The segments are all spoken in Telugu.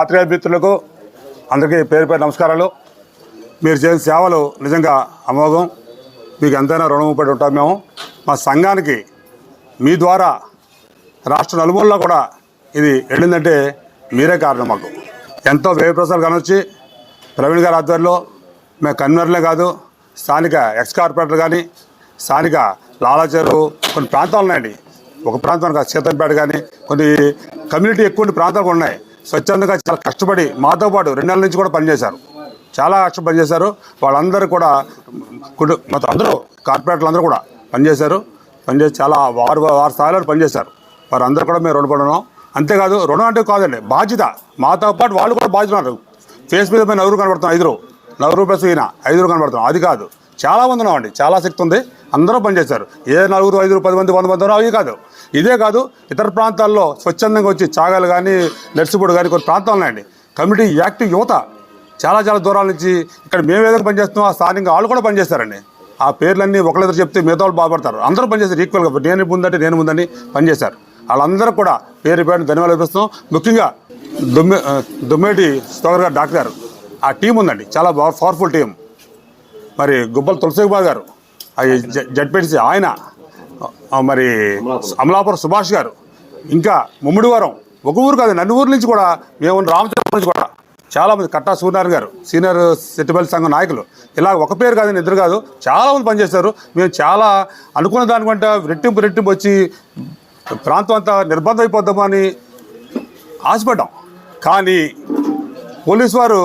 పాత్రికేయ మిత్రులకు అందరికీ పేరు పేరు నమస్కారాలు. మీరు చేసిన సేవలు నిజంగా అమోఘం. మీకు ఎంతైనా రుణముపడి ఉంటాం మేము. మా సంఘానికి మీ ద్వారా రాష్ట్ర నలుమూలలో కూడా ఇది వెళ్ళిందంటే మీరే కారణం మాకు. ఎంతో వ్యయ ప్రసారాలు కనొచ్చి ప్రవీణ్ గారి ఆధ్వర్యంలో మేము కన్వీనర్లే కాదు స్థానిక ఎక్స్ కార్పొరేటర్ కానీ స్థానిక లాలాచేరు కొన్ని ప్రాంతాలు ఉన్నాయండి. ఒక ప్రాంతం కాదు సీతంపేట కానీ కొన్ని కమ్యూనిటీ ఎక్కువ ప్రాంతాలు ఉన్నాయి. స్వచ్ఛందంగా చాలా కష్టపడి మాతో పాటు రెండు నెలల నుంచి కూడా పనిచేశారు. చాలా కష్టం పనిచేశారు. వాళ్ళందరూ కూడా కుటు మొత్తం అందరూ కార్పొరేటర్లు అందరూ కూడా పనిచేశారు. పనిచేసి చాలా వారు వారి స్థాయిలో పనిచేశారు. వారందరూ కూడా మేము రుణపడి అంతేకాదు రుణం అంటే కాదండి బాధ్యత. మాతో పాటు వాళ్ళు కూడా బాధ్యత ఉన్నారు ఫేస్ మీద మేము నవ్వురు కనబడుతున్నాం ఐదు నవ్వురు ప్లస్ ఈయన ఐదుగురు కనబడుతున్నాం. అది కాదు. చాలా మంది ఉన్నామండి. చాలా శక్తి ఉంది. అందరూ పనిచేశారు. ఏ నలుగురు ఐదుగురు పది మంది వంద మంది అవి కాదు. ఇదే కాదు ఇతర ప్రాంతాల్లో స్వచ్ఛందంగా వచ్చి చాగలు కానీ నర్సిపూడి కానీ కొన్ని ప్రాంతాలు ఉన్నాయండి. కమిటీ యాక్టివ్ యువత చాలా చాలా దూరాల నుంచి ఇక్కడ మేము ఏదైనా పనిచేస్తున్నాం ఆ స్థానికంగా వాళ్ళు కూడా పనిచేస్తారండి. ఆ పేర్లన్నీ ఒకళ్ళిద్దరు చెప్తే మిగతా వాళ్ళు బాధపడతారు. అందరూ పనిచేస్తారు ఈక్వల్గా నేను ముందంటే నేను ముందని పనిచేశారు. వాళ్ళందరూ కూడా పేరు పేరు ధన్యవాదాలు చూపిస్తున్నాం ముఖ్యంగా దుమ్మె దుమ్మేటి స్టోగర్ గారు డాక్టర్ గారు ఆ టీం ఉందండి. చాలా బాగా పవర్ఫుల్ టీం. మరి గుబ్బల తులసి గారు అది జడ్పీటీసీ ఆయన మరి అమలాపురం సుభాష్ గారు. ఇంకా ముమ్మిడివారం ఒక ఊరు కాదు నన్ను ఊరు నుంచి కూడా మేము రామచంద్రం నుంచి కూడా చాలామంది కట్టా సూర్యనారాయణ గారు సీనియర్ సెట్టిపల్లి సంఘం నాయకులు. ఇలా ఒక పేరు కాదు ఇద్దరు కాదు చాలామంది పనిచేస్తారు మేము చాలా అనుకున్న దానికంటే రెట్టింపు రెట్టింపు వచ్చి ప్రాంతం అంతా నిర్బంధం అయిపోద్దామని ఆశపడ్డాం. కానీ పోలీస్ వారు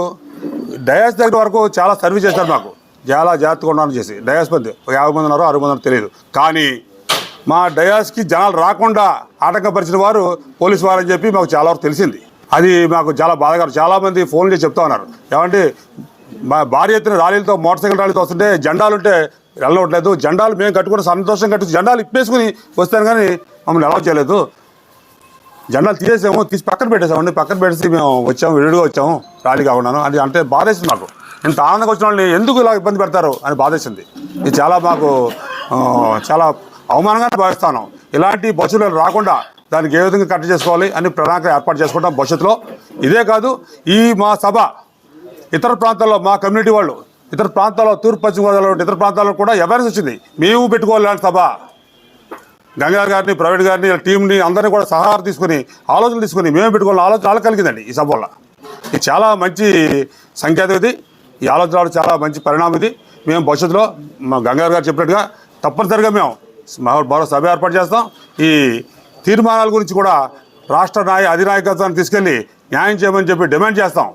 డయాస్ దగ్గర వరకు చాలా సర్వీస్ చేశారు మాకు. చాలా జాగ్రత్తగా ఉన్నాను చేసి డయాస్ మంది ఒక యాభై మంది ఉన్నారో అరవై మంది తెలియదు. కానీ మా డయాస్కి జనాలు రాకుండా ఆటంకపరిచిన వారు పోలీస్ వారని చెప్పి మాకు చాలా వరకు తెలిసింది. అది మాకు చాలా బాధగా చాలామంది ఫోన్ చేసి చెప్తా ఉన్నారు. ఏమంటే మా భారీ ఎత్తున ర్యాలీలతో మోటార్ సైకిల్ ర్యాలీతో వస్తుంటే జెండాలు ఉంటే వెళ్ళవట్లేదు జెండాలు మేము కట్టుకుని సంతోషం కట్టు జెండాలు ఇప్పేసుకుని వస్తాను కానీ మమ్మల్ని అలౌ చేయలేదు. జెండాలు తీసేసాము తీసి పక్కన పెట్టేసామండి. పక్కన పెట్టేసి మేము వచ్చాము విడిగా వచ్చాము. ర్యాలీ కాకుండా అది అంటే బాధేసింది నాకు ఇంత ఆనందంగా వచ్చిన వాళ్ళని ఎందుకు ఇలా ఇబ్బంది పెడతారు అని బాధేసింది. ఇది చాలా మాకు చాలా అవమానంగానే భావిస్తాను. ఇలాంటి బస్సులు రాకుండా దానికి ఏ విధంగా కట్ చేసుకోవాలి అని ప్రణాళిక ఏర్పాటు చేసుకుంటాం భవిష్యత్తులో. ఇదే కాదు ఈ మా సభ ఇతర ప్రాంతాల్లో మా కమ్యూనిటీ వాళ్ళు ఇతర ప్రాంతాల్లో తూర్పు పశ్చిమ గోదావరి ఇతర ప్రాంతాల్లో కూడా అవేర్నెస్ వచ్చింది మేము పెట్టుకోవాలి ఇలాంటి సభ. గంగారు గారిని ప్రైవేట్ గారిని టీంని అందరినీ కూడా సహారం తీసుకుని ఆలోచనలు తీసుకుని మేము పెట్టుకోవాలని ఆలోచన వాళ్ళకి కలిగిందండి ఈ సభ వల్ల. ఇది చాలా మంచి సంకేతం ఇది. ఈ ఆలోచన రావడం చాలా మంచి పరిణామం ఇది. మేము భవిష్యత్తులో మా గంగారు గారు చెప్పినట్టుగా తప్పనిసరిగా మేము మరో సభ ఏర్పాటు చేస్తాం. ఈ తీర్మానాల గురించి కూడా రాష్ట్ర నాయ అధినాయకత్వాన్ని తీసుకెళ్ళి న్యాయం చేయమని చెప్పి డిమాండ్ చేస్తాం.